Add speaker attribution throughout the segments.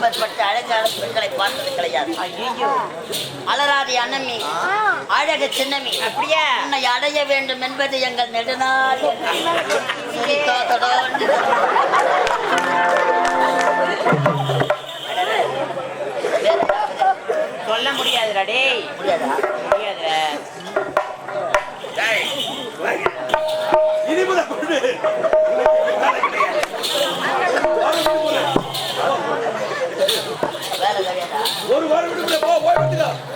Speaker 1: இப்பேற்பட்ட அழகான பெண்களை பார்த்தது கிடையாது.
Speaker 2: ஐயோ
Speaker 1: அலராதி அன்னமி அழகு சின்னமி
Speaker 2: அப்படியா
Speaker 1: உன்னை அடைய வேண்டும் என்பது எங்கள் நெடுநாள்.
Speaker 2: சொல்ல முடியாதுடா டேய்.
Speaker 1: முடியாதா?
Speaker 2: முடியாதுடா. 어, 와이프입니다.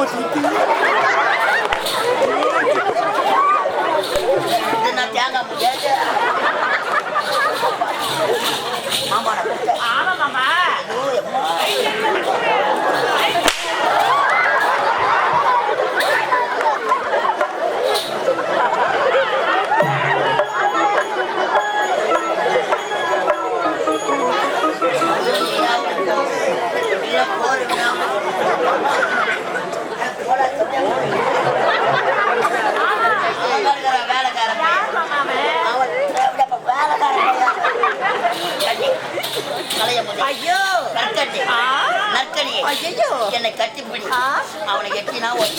Speaker 3: ஓ சப்பா சுத்தி
Speaker 1: இது நான் தேங்க முடியாது மாமா நான் கூப்பிட்டேன்.
Speaker 2: ஆமா மாமா
Speaker 1: ஐயோ, எம்மா. இல்ல, போறேன்னா. போடா, அவன் இருக்கிற வேலைக்காரன் பையன்.
Speaker 2: யார் மாமா அவன்?
Speaker 1: அவன் எப்படியாப்பா வேலைக்காரன் பையன். கட்டி, களைய முடியும்.
Speaker 2: ஐயோ
Speaker 1: நற்கட்டி,
Speaker 2: ஆ
Speaker 1: நற்கடி.
Speaker 2: ஐயோ
Speaker 1: என்னை கட்டிப்பிடி. அவனை எட்டினா ஒரு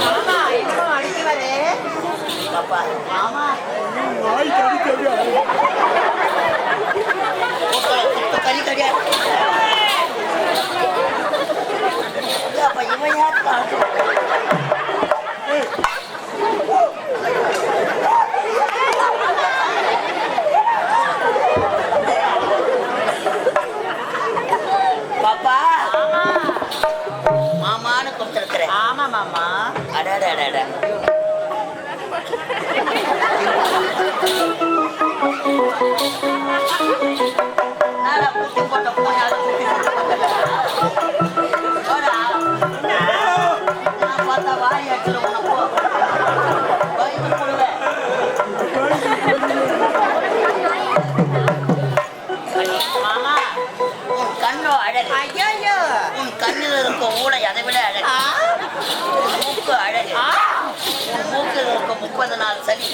Speaker 2: மாமா என்ன அடிக்கிறாரு
Speaker 1: பாப்பா
Speaker 2: மாமா
Speaker 3: வாய் கடிக்கவே
Speaker 1: குப்பை, குப்பை, கறி கிடையாது அப்ப இவன் யாரு பாப்பா மாமான்னு கூப்பிட்டுருக்கிறேன்
Speaker 2: ஆமா மாமா
Speaker 1: அடடடட போட்ட போய் அதை குட்டி போடா முப்பது நாள் சளி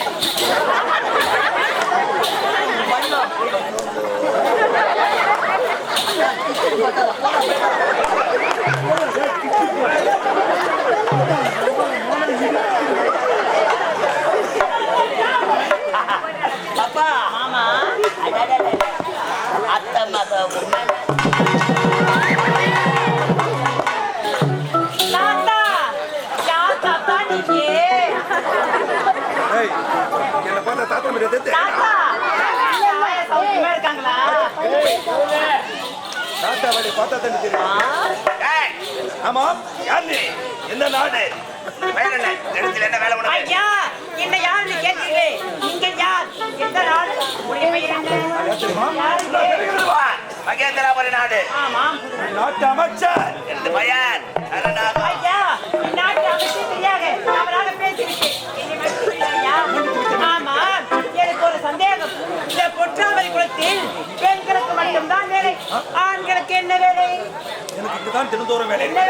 Speaker 1: அப்பா
Speaker 2: ஆமா.
Speaker 1: அத்த அத்தை மக உண்மை.
Speaker 2: தாத்தா.
Speaker 3: வழி பார்த்தா தானே தெரியும்.
Speaker 4: ஏய்,
Speaker 3: ஆமா யார் நீ? எந்த நாடு?
Speaker 4: வேலை என்ன வேலை உனக்கு?
Speaker 2: ஐயா என்ன யாருன்னு கேட்டீங்களே? நீங்க யார்? எந்த நாடு?
Speaker 4: மகேந்திராபுரி நாடு.
Speaker 3: நாட்டு அமைச்சர்.
Speaker 4: இந்த பையன்.
Speaker 2: ஐயா சந்தேகம் இந்த பொற்றாமரை குளத்தில் பெண்களுக்கு மட்டும்தான் வேலை. ஆண்களுக்கு என்ன வேலை?
Speaker 3: இங்குதான் தினந்தோறும் வேலை. இந்த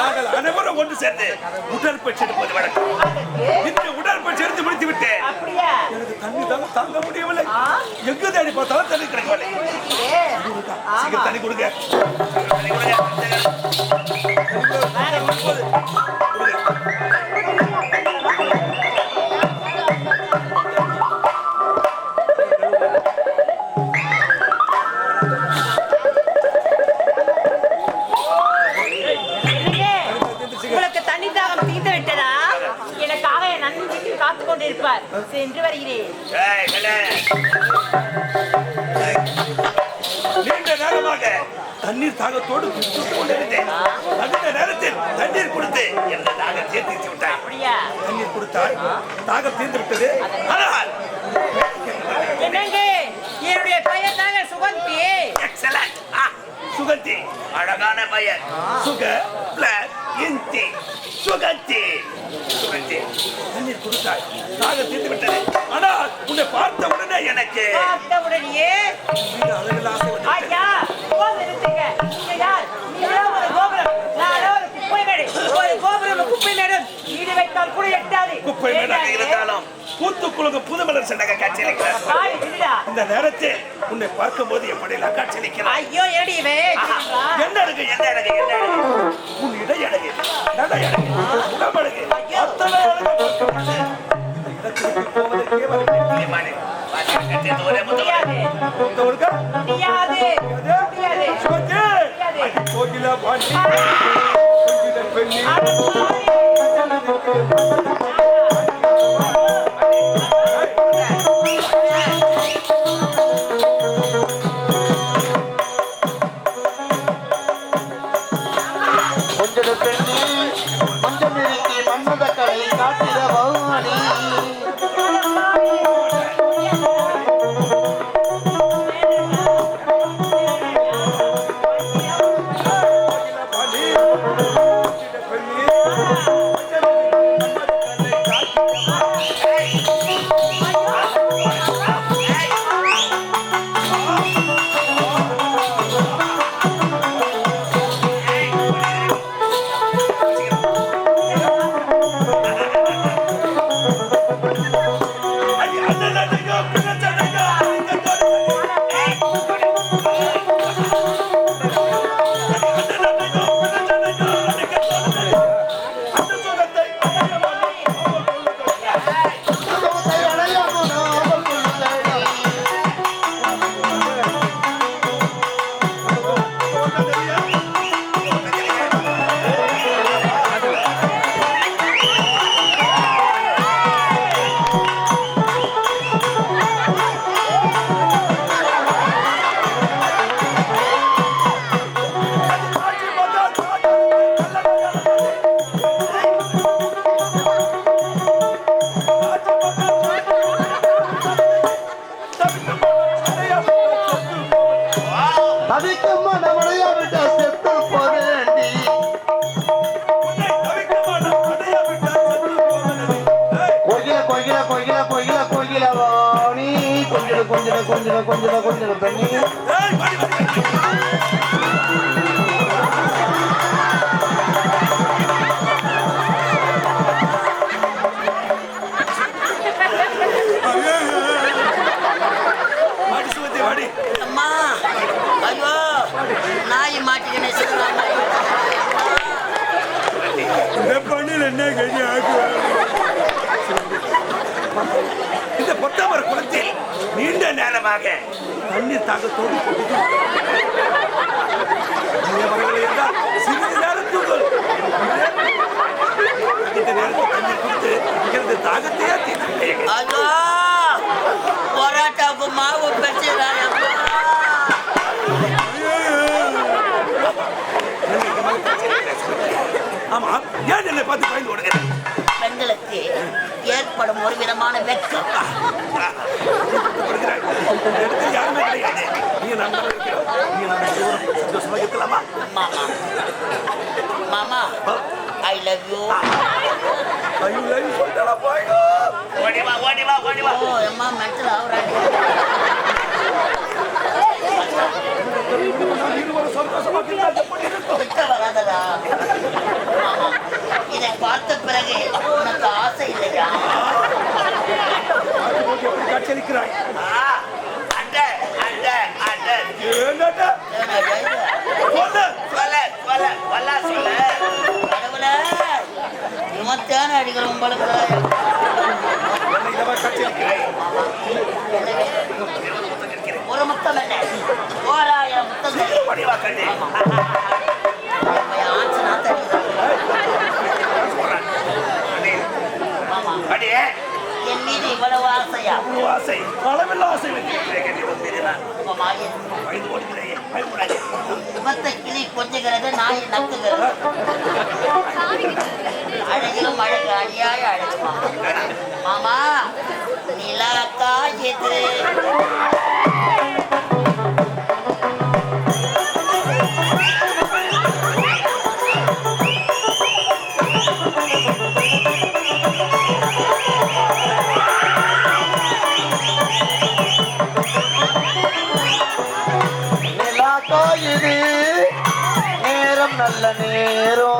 Speaker 3: நாங்கள் அனைவரும் ஒன்று சேர்ந்து உடற்பயிற்சி எடுப்பது வழக்கம். இந்த உடற்பயிற்சி எடுத்து முடித்து
Speaker 2: அப்படியா?
Speaker 3: எனக்கு தண்ணி தாங்க தாங்க முடியவில்லை? எங்கு தேடி பார்த்தாலும் தண்ணி கிடைக்கவில்லை. தண்ணி கொடுங்க
Speaker 4: தண்ணி கொடுங்க.
Speaker 2: வருகிறேன்.
Speaker 3: நீண்ட நேரமாக தண்ணீர் தாகத்தோடு குடித்துக் கொண்டிருந்தேன். அந்த நேரத்தில் தண்ணீர் கொடுத்து
Speaker 4: எந்த தாகம் தீர்த்து விட்டாய்.
Speaker 2: அப்படியா?
Speaker 3: தண்ணீர் கொடுத்தால் தாகம் தீர்ந்து விட்டது. ஆனால்
Speaker 2: என்னங்க? என்னுடைய பெயர் தாங்க சுகந்தி
Speaker 4: எக்ஸலன்ட்
Speaker 3: சுகந்தி.
Speaker 4: அழகான பையன்
Speaker 3: சுக பிளஸ் இந்தி சுகந்தி
Speaker 4: சுகந்தி
Speaker 3: தண்ணீர் கொடுத்தாய் தாகம் தீர்ந்து விட்டது ஆனால் உன்னை பார்த்த உடனே எனக்கு
Speaker 2: பார்த்த உடனே
Speaker 3: அளவில் ஆசை.
Speaker 2: ஐயா நிறுத்துங்க நீங்க யார் நீங்களோ ஒரு கோபுரம் நானோ குப்பை மேடு ஒரு கோபுரம் குப்பை மேடும் ஈடு வைத்தால் கூட எட்டாது.
Speaker 3: குப்பை
Speaker 2: ஏண்டாது?
Speaker 3: இருந்தாலும் பூத்து குலுங்க புதுமலர் சண்டக காட்சியளிக்கிறார். இந்த நேரத்தில் உன்னை பார்க்கும்போது எப்படியெல்லாம் காட்சியளிக்கிறார்
Speaker 2: ஐயோ என்னடி இவன்? தெரியுங்களா?
Speaker 3: என்ன அழகு
Speaker 4: என்ன அழகு என்ன
Speaker 3: உன் இடை அழகு நடை அழகு உடம்பு அழகு அத்தனை பார்க்கும்போது இந்த இடத்திற்கு போவதற்கே.
Speaker 4: மாடு முத்தம்
Speaker 2: முடியாது? முடியாது. முடியாது.
Speaker 3: Kokila Pandi.
Speaker 5: Good
Speaker 3: news. I'm கொஞ்சிட
Speaker 5: கொஞ்சிட கொஞ்சிட கொஞ்சிட கொஞ்சிட பெண்ணி.
Speaker 1: அம்மா ஐயோ நாய் மாட்டிக்கினே சொல்றாங்க
Speaker 3: இந்த பொத்தாமர குளத்தில் நீண்ட நேரமாக தண்ணீர் இருந்தால் சிறிது நேரம் தூங்கல். நேரத்தில் தண்ணீர் கொடுத்து எனது தாகத்தையே தீர்த்து
Speaker 1: பரோட்டாவுக்கு மாவு
Speaker 3: ஆமா ஏன் என்னை பார்த்து பயந்து ஓடுகிறேன்
Speaker 1: பெண்களுக்கு ஏற்படும் ஒரு விதமான
Speaker 3: இருக்கலாமா
Speaker 1: மாமா ஐ லவ் யூ
Speaker 4: ஓடி வா ஓடி வா ஓடி வா
Speaker 1: ஓ அம்மா மென்டல் ஆகுறாங்க இவன் தேனை அடிக்கிற உங்களுக்கு ஒரு முத்தம் என்ன? ஓராயிரம் முத்தம் என் மீது இவ்வளவு ஆசையா?
Speaker 3: ஆசை ஆசை
Speaker 1: கிளி கொஞ்சுகிறது நாய் நக்குகிறது. அழகிலும் அழகு அழியாய அழகுமா மாமா நிலா
Speaker 5: எது நேரம் நல்ல நேரம்.